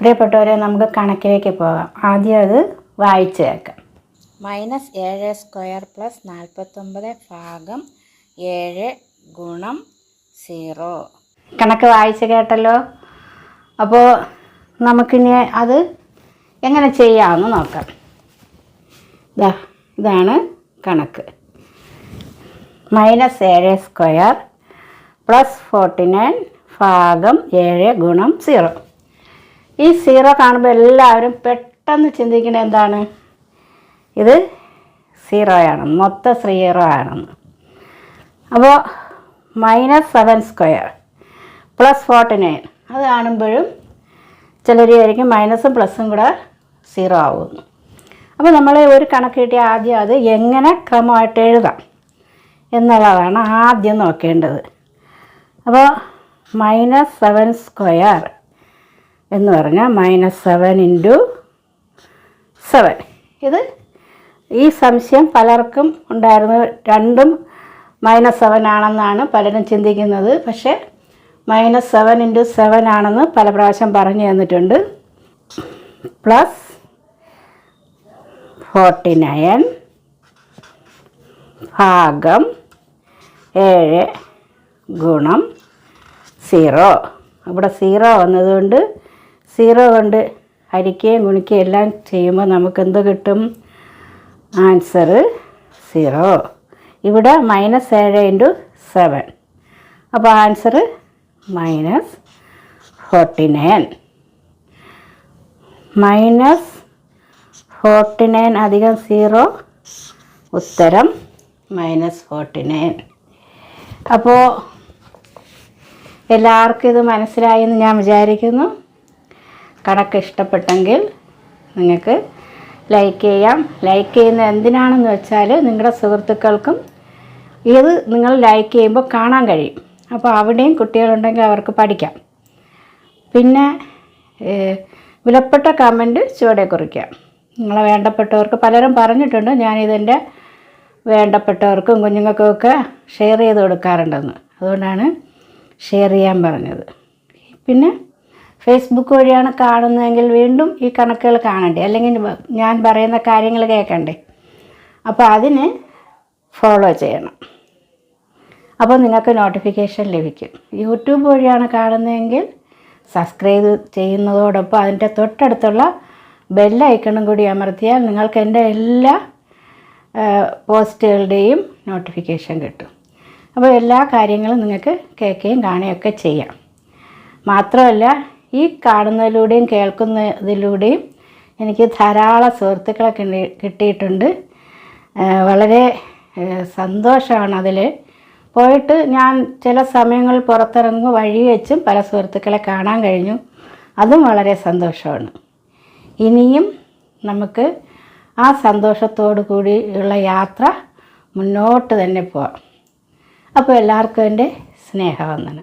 പ്രിയപ്പെട്ടവരെ നമുക്ക് കണക്കിലേക്ക് പോകാം. ആദ്യം അത് വായിച്ചു കേൾക്കാം. മൈനസ് ഏഴ് സ്ക്വയർ പ്ലസ് നാൽപ്പത്തൊമ്പത് ഭാഗം ഏഴ് ഗുണം സീറോ. കണക്ക് വായിച്ചു കേട്ടല്ലോ? അപ്പോൾ നമുക്കിനി അത് എങ്ങനെ ചെയ്യാമെന്ന് നോക്കാം. ഇതാ ഇതാണ് കണക്ക്. മൈനസ് ഏഴ് സ്ക്വയർ പ്ലസ് ഫോർട്ടി നയൻ ഭാഗം ഏഴ് ഗുണം സീറോ. ഈ സീറോ കാണുമ്പോൾ എല്ലാവരും പെട്ടെന്ന് ചിന്തിക്കുന്നത് എന്താണ്? ഇത് സീറോയാണ് മൊത്തം സീറോ ആണെന്ന് അപ്പോൾ minus seven square plus forty nine അത് കാണുമ്പോഴും ചിലർ ആയിരിക്കും മൈനസും പ്ലസും കൂടെ സീറോ ആവുന്നു അപ്പോൾ നമ്മൾ ഒരു കണക്ക് കിട്ടിയ ആദ്യം അത് എങ്ങനെ ക്രമമായിട്ട് എഴുതാം എന്നുള്ളതാണ് ആദ്യം നോക്കേണ്ടത്. അപ്പോൾ മൈനസ് സെവൻ സ്ക്വയർ എന്ന് പറഞ്ഞാൽ മൈനസ് സെവൻ ഇന്റു സെവൻ ഇത് ഈ സംശയം പലർക്കും ഉണ്ടായിരുന്നു. രണ്ടും മൈനസ് സെവൻ ആണെന്നാണ് പലരും ചിന്തിക്കുന്നത്. പക്ഷേ മൈനസ് സെവൻ ഇന്റു സെവൻ ആണെന്ന് പല പ്രാവശ്യം പറഞ്ഞു തന്നിട്ടുണ്ട്. പ്ലസ് ഫോർട്ടി നയൻ ഭാഗം ഏഴ് ഗുണം സീറോ ഇവിടെ സീറോ വന്നതുകൊണ്ട് സീറോ കൊണ്ട് ഹരിക്കുകയും ഗുണിക്കുകയും എല്ലാം ചെയ്യുമ്പോൾ നമുക്ക് എന്ത് കിട്ടും? Answer zero. ഇവിടെ മൈനസ് ഏഴ് ഇന്റു സെവൻ. അപ്പോൾ answer minus forty nine. Minus forty nine അധികം സീറോ? ഉത്തരം മൈനസ് ഫോർട്ടി നയൻ. അപ്പോൾ എല്ലാവർക്കും ഇത് മനസ്സിലായി എന്ന് ഞാൻ വിചാരിക്കുന്നു. കണക്ക് ഇഷ്ടപ്പെട്ടെങ്കിൽ നിങ്ങൾക്ക് ലൈക്ക് ചെയ്യാം. ലൈക്ക് ചെയ്യുന്ന എന്തിനാണെന്ന് വെച്ചാൽ നിങ്ങളുടെ സുഹൃത്തുക്കൾക്കും ഇത് നിങ്ങൾ ലൈക്ക് ചെയ്യുമ്പോൾ കാണാൻ കഴിയും. അപ്പോൾ അവിടെയും കുട്ടികളുണ്ടെങ്കിൽ അവർക്ക് പഠിക്കാം. പിന്നെ വിലപ്പെട്ട കമന്റ് ചുവടെ കുറിക്കാം. നിങ്ങളെ വേണ്ടപ്പെട്ടവർക്ക് പലരും പറഞ്ഞിട്ടുണ്ട്. ഞാനിതെന്റെ വേണ്ടപ്പെട്ടവർക്കും കുഞ്ഞുങ്ങൾക്കുമൊക്കെ ഷെയർ ചെയ്ത് കൊടുക്കാറുണ്ടെന്ന്. അതുകൊണ്ടാണ് ഷെയർ ചെയ്യാൻ പറഞ്ഞത്. പിന്നെ ഫേസ്ബുക്ക് വഴിയാണ് കാണുന്നതെങ്കിൽ വീണ്ടും ഈ കണക്കുകൾ കാണണ്ടേ? അല്ലെങ്കിൽ ഞാൻ പറയുന്ന കാര്യങ്ങൾ കേൾക്കണ്ടേ? അപ്പോൾ അതിന് ഫോളോ ചെയ്യണം. അപ്പോൾ നിങ്ങൾക്ക് നോട്ടിഫിക്കേഷൻ ലഭിക്കും. യൂട്യൂബ് വഴിയാണ് കാണുന്നതെങ്കിൽ സബ്സ്ക്രൈബ് ചെയ്യുന്നതോടൊപ്പം അതിന്റെ തൊട്ടടുത്തുള്ള ബെല്ലൈക്കണും കൂടി അമർത്തിയാൽ നിങ്ങൾക്ക് എന്റെ എല്ലാ പോസ്റ്റുകളുടെയും നോട്ടിഫിക്കേഷൻ കിട്ടും. അപ്പോൾ എല്ലാ കാര്യങ്ങളും നിങ്ങൾക്ക് കേൾക്കുകയും കാണുകയൊക്കെ ചെയ്യാം. മാത്രമല്ല ഈ കാണുന്നതിലൂടെയും കേൾക്കുന്നതിലൂടെയും എനിക്ക് ധാരാളം സുഹൃത്തുക്കളെ കിട്ടിയിട്ടുണ്ട്. വളരെ സന്തോഷമാണ് അതിൽ പോയിട്ട് ഞാൻ ചില സമയങ്ങളിൽ പുറത്തിറങ്ങും വഴി വെച്ചും പല സുഹൃത്തുക്കളെ കാണാൻ കഴിഞ്ഞു. അതും വളരെ സന്തോഷമാണ്. ഇനിയും നമുക്ക് ആ സന്തോഷത്തോടു കൂടിയുള്ള യാത്ര മുന്നോട്ട് തന്നെ പോവാം. അപ്പോൾ എല്ലാവർക്കും എന്റെ സ്നേഹവന്ദനം.